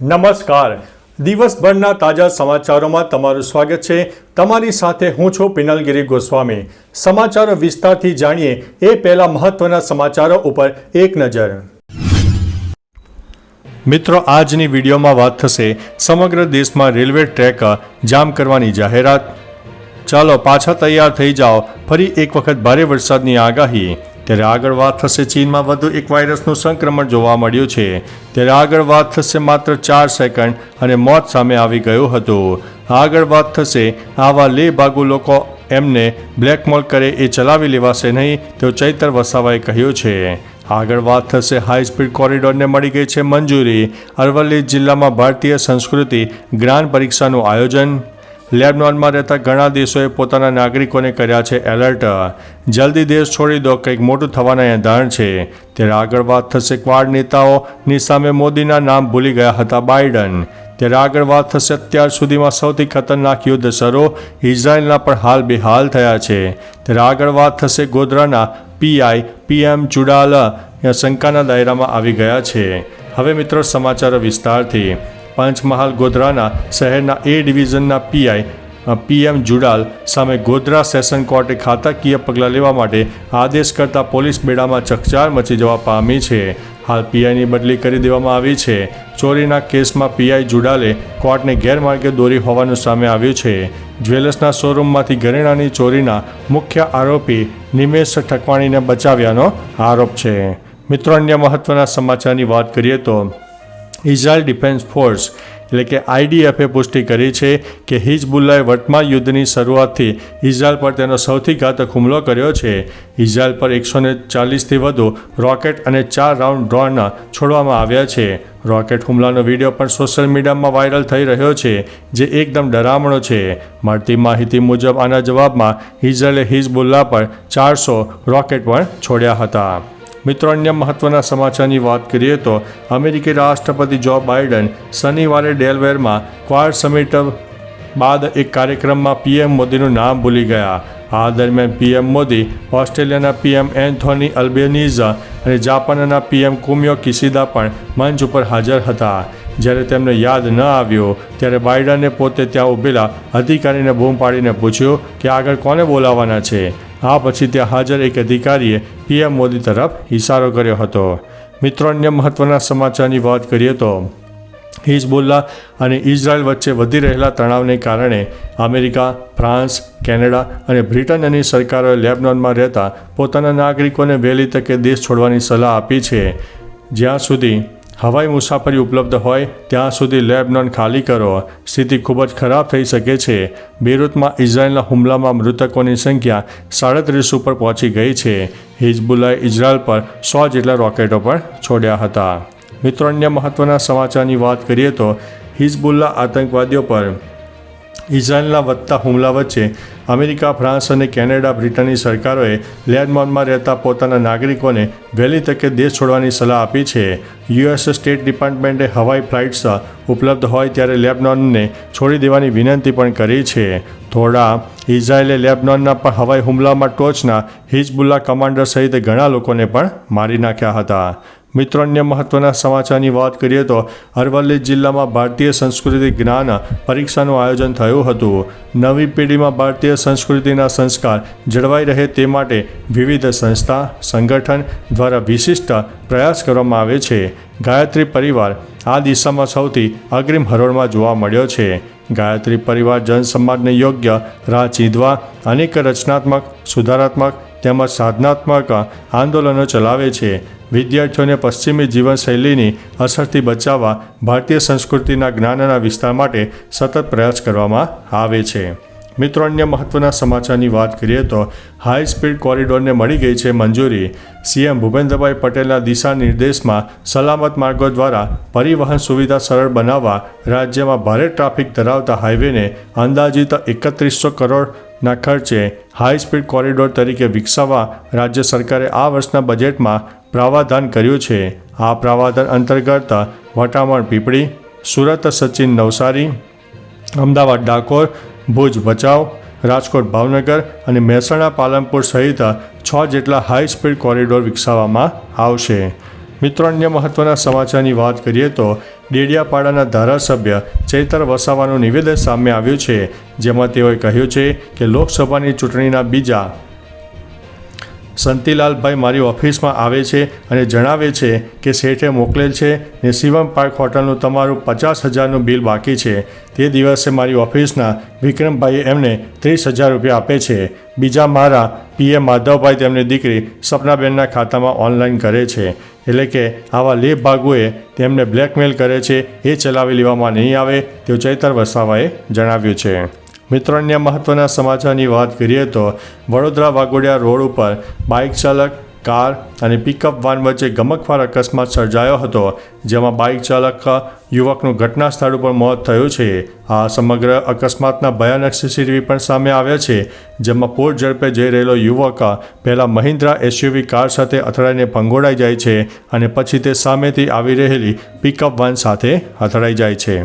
નમસ્કાર. દિવસભરના તાજા સમાચારોમાં તમારું સ્વાગત છે. તમારી સાથે હું છું પિનલગીરી ગોસ્વામી. સમાચારો વિસ્તારથી જાણીએ એ પહેલા મહત્વના સમાચારો ઉપર એક નજર. મિત્રો, આજની વિડીયોમાં વાત થશે સમગ્ર દેશમાં રેલવે ટ્રેક જામ કરવાની જાહેરાત. ચાલો પાછા તૈયાર થઈ જાઓ. ફરી એક વખત ભારે વરસાદની આગાહી. ત્યારે આગળ વાત થશે ચીનમાં વધુ એક વાયરસનું સંક્રમણ જોવા મળ્યું છે. ત્યારે આગળ વાત થશે માત્ર ચાર સેકન્ડ અને મોત સામે આવી ગયું હતું. આગળ વાત થશે આવા લે ભાગુ લોકો એમને બ્લેકમેલ કરે એ ચલાવી લેવાશે નહીં તેવું ચૈતર વસાવાએ કહ્યું છે. આગળ વાત થશે હાઈ સ્પીડ કોરિડોરને મળી ગઈ છે મંજૂરી, અરવલ્લી જિલ્લામાં ભારતીય સંસ્કૃતિ જ્ઞાન પરીક્ષાનું આયોજન લેબનોનમાં રહેતા ઘણા દેશોએ પોતાના નાગરિકોને કર્યા છે એલર્ટ. જલ્દી દેશ છોડી દો, કંઈક મોટું થવાના એંધાણ છે. ત્યારે આગળ વાત થશે ક્વાડ નેતાઓની સામે મોદીના નામ ભૂલી ગયા હતા બાઇડન. ત્યારે આગળ વાત થશે અત્યાર સુધીમાં સૌથી ખતરનાક યુદ્ધ સરો ઇઝરાયલના પણ હાલ બેહાલ થયા છે. ત્યારે આગળ વાત થશે ગોધરાના પીઆઈ પીએમ ચુડાલા શંકાના દાયરામાં આવી ગયા છે. હવે મિત્રો સમાચારો વિસ્તારથી. પંચમહાલ ગોધરાના શહેરના એ ડિવિઝનના પીઆઈ પીએમ જુડાલ સામે ગોધરા સેશન કોર્ટે ખાતાકીય પગલાં લેવા માટે આદેશ કરતા પોલીસ બેડામાં ચકચાર મચી જવા પામી છે. હાલ પીઆઈની બદલી કરી દેવામાં આવી છે. ચોરીના કેસમાં પીઆઈ જુડાલે કોર્ટને ગેરમાર્ગે દોરી હોવાનું સામે આવ્યું છે. જ્વેલર્સના શોરૂમમાંથી ઘરેણાની ચોરીના મુખ્ય આરોપી નિમેશ ઠકવાણીને બચાવ્યાનો આરોપ છે. મિત્રો, અન્ય મહત્વના સમાચારની વાત કરીએ તો ઇઝરાયલ ડિફેન્સ ફોર્સ, એટલે કે આઈડીએફે પુષ્ટિ કરી છે કે હિઝબુલ્લાએ વર્તમાન યુદ્ધની શરૂઆતથી ઇઝરાયલ પર તેનો સૌથી ઘાતક હુમલો કર્યો છે. ઇઝરાયલ પર એકસો ને ચાલીસથી વધુ રોકેટ અને ચાર રાઉન્ડ ડ્રોન છોડવામાં આવ્યા છે. રોકેટ હુમલાનો વીડિયો પણ સોશિયલ મીડિયામાં વાયરલ થઈ રહ્યો છે, જે એકદમ ડરામણો છે. મળતી માહિતી મુજબ આના જવાબમાં ઇઝરાયલે હિઝબુલ્લા પર ચારસો રોકેટ પણ છોડ્યા હતા. મિત્રો, અન્ય મહત્વના સમાચારની વાત કરીએ તો અમેરિકી રાષ્ટ્રપતિ જો બાઇડન શનિવારે ડેલવેરમાં ક્વાડ સમિટ બાદ એક કાર્યક્રમમાં પીએમ મોદીનું નામ ભૂલી ગયા. આ દરમિયાન પીએમ મોદી ઓસ્ટ્રેલિયાના પીએમ એન્થોની અલ્બેનીઝ અને જાપાનના પીએમ કુમિયો કિસિદા પણ મંચ ઉપર હાજર હતા. જ્યારે તેમને યાદ ન આવ્યો, ત્યારે બાઇડને પોતે ત્યાં ઊભેલા અધિકારીને બૂમ પાડીને પૂછ્યું કે આગળ કોને બોલાવવાના છે. આ પછી ત્યાં હાજર એક અધિકારીએ પીએમ મોદી તરફ ઇશારો કર્યો હતો. મિત્રો, અન્ય મહત્વના સમાચારની વાત કરીએ તો હિઝબુલ્લા અને ઇઝરાયલ વચ્ચે વધી રહેલા તણાવને કારણે અમેરિકા, ફ્રાન્સ, કેનેડા અને બ્રિટનની સરકારોએ લેબનોનમાં રહેતા પોતાના નાગરિકોને વહેલી તકે દેશ છોડવાની સલાહ આપી છે. જ્યાં સુધી હવાઈ મુસાફરી ઉપલબ્ધ હોય, ત્યાં સુધી લેબ નોન ખાલી કરો. સ્થિતિ ખૂબ જ ખરાબ થઈ શકે છે. બેરૂતમાં ઇઝરાયેલના હુમલામાં મૃતકોની સંખ્યા સાડત્રીસ ઉપર પહોંચી ગઈ છે. હિઝબુલ્લાએ ઇઝરાયલ પર સો જેટલા રોકેટો પણ છોડ્યા હતા. મિત્રો, અન્ય મહત્ત્વના સમાચારની વાત કરીએ તો હિઝબુલ્લા આતંકવાદીઓ પર ઇઝરાયલના વધતા હુમલા વચ્ચે અમેરિકા, ફ્રાન્સ અને કેનેડા બ્રિટનની સરકારોએ લેબનોનમાં રહેતા પોતાના નાગરિકોને વહેલી તકે દેશ છોડવાની સલાહ આપી છે. યુએસ સ્ટેટ ડિપાર્ટમેન્ટે હવાઈ ફ્લાઇટ્સ ઉપલબ્ધ હોય ત્યારે લેબનોનને છોડી દેવાની વિનંતી પણ કરી છે. થોડા ઇઝરાયેલે લેબનોનના પણ હવાઈ હુમલામાં ટોચના હિઝબુલ્લા કમાન્ડર સહિત ઘણા લોકોને પણ મારી નાખ્યા હતા. મિત્રો અન્ય મહત્વના સમાચારની વાત કરીએ તો અરવલ્લી જિલ્લામાં ભારતીય સંસ્કૃતિ જ્ઞાન પરીક્ષાનું આયોજન થયું હતું. નવી પેઢીમાં ભારતીય સંસ્કૃતિના સંસ્કાર જળવાઈ રહે તે માટે વિવિધ સંસ્થા, સંગઠન દ્વારા વિશિષ્ટ પ્રયાસ કરવામાં આવે છે. ગાયત્રી પરિવાર આ દિશામાં સૌથી અગ્રિમ હરોળમાં જોવા મળ્યો છે. ગાયત્રી પરિવાર જનસમાજને યોગ્ય રાહ ચીંધવા અનેક રચનાત્મક, સુધારાત્મક તેમજ સાધનાત્મક આંદોલનો ચલાવે છે. વિદ્યાર્થીઓને પશ્ચિમી જીવનશૈલીની અસરથી બચાવવા ભારતીય સંસ્કૃતિના જ્ઞાનના વિસ્તાર માટે સતત પ્રયાસ કરવામાં આવે છે. મિત્રો, અન્ય મહત્વના સમાચારની વાત કરીએ તો હાઈ સ્પીડ કોરિડોરને મળી ગઈ છે મંજૂરી. સીએમ ભૂપેન્દ્રભાઈ પટેલના દિશા નિર્દેશમાં સલામત માર્ગો દ્વારા પરિવહન સુવિધા સરળ બનાવવા રાજ્યમાં ભારે ટ્રાફિક ધરાવતા હાઈવેને અંદાજિત એકત્રીસો કરોડના ખર્ચે હાઈ સ્પીડ કોરિડોર તરીકે વિકસાવવા રાજ્ય સરકારે આ વર્ષના બજેટમાં પ્રાવધાન કર્યું છે. આ પ્રાવધાન અંતર્ગત વટામણ પીપળી, સુરત સચિન નવસારી, અમદાવાદ ડાકોર, ભુજ ભચાઉ, રાજકોટ ભાવનગર અને મહેસાણા પાલનપુર સહિત છ જેટલા હાઈ સ્પીડ કોરિડોર વિકસાવવામાં આવશે. મિત્રો, અન્ય મહત્વના સમાચારની વાત કરીએ તો ડેડિયાપાડાના ધારાસભ્ય ચૈતર વસાવાનું નિવેદન સામે આવ્યું છે. જેમાં તેઓએ કહ્યું છે કે લોકસભાની ચૂંટણીના બીજા સંતીલાલભાઈ મારી ઓફિસમાં આવે છે અને જણાવે છે કે શેઠે મોકલેલ છે ને શિવમ પાર્ક હોટલનું તમારું પચાસ હજારનું બિલ બાકી છે. તે દિવસે મારી ઓફિસના વિક્રમભાઈએ એમને ત્રીસ હજાર રૂપિયા આપે છે. બીજા મારા પીએ માધવભાઈ તેમની દીકરી સપનાબેનના ખાતામાં ઓનલાઈન કરે છે. એટલે કે આવા લેબ ભાગુએ તેમને બ્લેકમેલ કરે છે. એ ચલાવી લેવામાં નહીં આવે તેવું ચૈતર વસાવાએ જણાવ્યું છે. મિત્રો અન્ય મહત્વના સમાચારની વાત કરીએ તો વડોદરા વાઘોડિયા રોડ ઉપર બાઇક ચાલક, કાર અને પિકઅપ વાન વચ્ચે ગમકવાર અકસ્માત સર્જાયો હતો, જેમાં બાઇક ચાલક યુવકનું ઘટના સ્થળ ઉપર મોત થયું છે. આ સમગ્ર અકસ્માતના ભયાનક સીસીટીવી પણ સામે આવ્યા છે, જેમાં પૂર ઝડપે જઈ રહેલો યુવક પહેલાં મહિન્દ્રા એસયુવી કાર સાથે અથડાઈને ભંગોળાઈ જાય છે અને પછી તે સામેથી આવી રહેલી પિકઅપ વાન સાથે અથડાઈ જાય છે.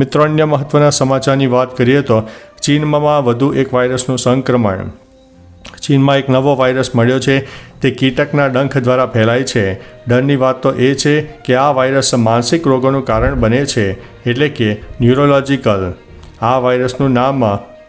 મિત્રો અન્ય મહત્વના સમાચારની વાત કરીએ તો ચીનમાં વધુ એક વાયરસનું સંક્રમણ. ચીનમાં એક નવો વાયરસ મળ્યો છે, તે કીટકના ડંખ દ્વારા ફેલાય છે. ડરની વાત તો એ છે કે આ વાયરસ માનસિક રોગોનું કારણ બને છે, એટલે કે ન્યુરોલોજિકલ. આ વાયરસનું નામ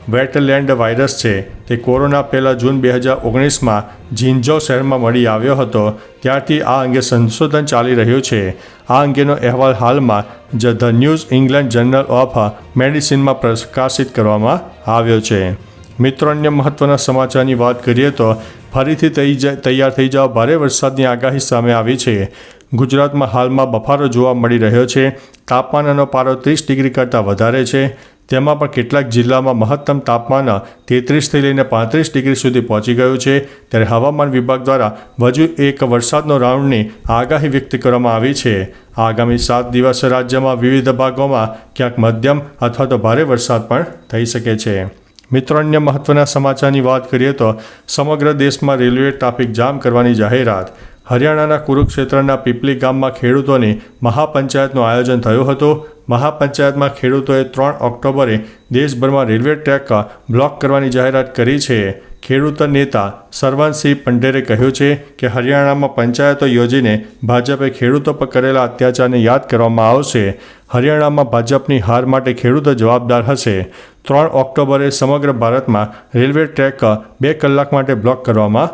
વેટલેન્ડ વાયરસ છે. તે કોરોના પહેલાં જૂન બે હજાર ઓગણીસમાં જિંજો શહેરમાં મળી આવ્યો હતો. ત્યારથી આ અંગે સંશોધન ચાલી રહ્યું છે. આ અંગેનો અહેવાલ હાલમાં જ the New England journal of મેડિસિનમાં પ્રકાશિત કરવામાં આવ્યો છે. મિત્રો, અન્ય મહત્વના સમાચારની વાત કરીએ તો ફરીથી તૈયાર થઈ જવા ભારે વરસાદની આગાહી સામે આવી છે. ગુજરાતમાં હાલમાં બફારો જોવા મળી રહ્યો છે. તાપમાનનો પારો ત્રીસ ડિગ્રી કરતાં વધારે છે. તેમાં પણ કેટલાક જિલ્લામાં મહત્તમ તાપમાન તેત્રીસથી લઈને પાંત્રીસ ડિગ્રી સુધી પહોંચી ગયું છે. ત્યારે હવામાન વિભાગ દ્વારા વધુ એક વરસાદનો રાઉન્ડની આગાહી વ્યક્ત કરવામાં આવી છે. આગામી સાત દિવસ રાજ્યમાં વિવિધ ભાગોમાં ક્યાંક મધ્યમ અથવા તો ભારે વરસાદ પણ થઈ શકે છે. મિત્રો, અન્ય મહત્વના સમાચારની વાત કરીએ તો સમગ્ર દેશમાં રેલવે ટ્રાફિક જામ કરવાની જાહેરાત. હરિયાણાના કુરુક્ષેત્રના પીપલી ગામમાં ખેડૂતોની મહાપંચાયતનું આયોજન થયું હતું. મહાપંચાયતમાં ખેડૂતોએ ત્રણ ઓક્ટોબરે દેશભરમાં રેલવે ટ્રેક બ્લોક કરવાની જાહેરાત કરી છે. ખેડૂત નેતા સરવનસિંહ પંડેરે કહ્યું છે કે હરિયાણામાં પંચાયતો યોજીને ભાજપે ખેડૂતો પર કરેલા અત્યાચારને યાદ કરવામાં આવશે. હરિયાણામાં ભાજપની હાર માટે ખેડૂતો જવાબદાર હશે. ત્રણ ઓક્ટોબરે સમગ્ર ભારતમાં રેલવે ટ્રેક બે કલાક માટે બ્લોક કરવામાં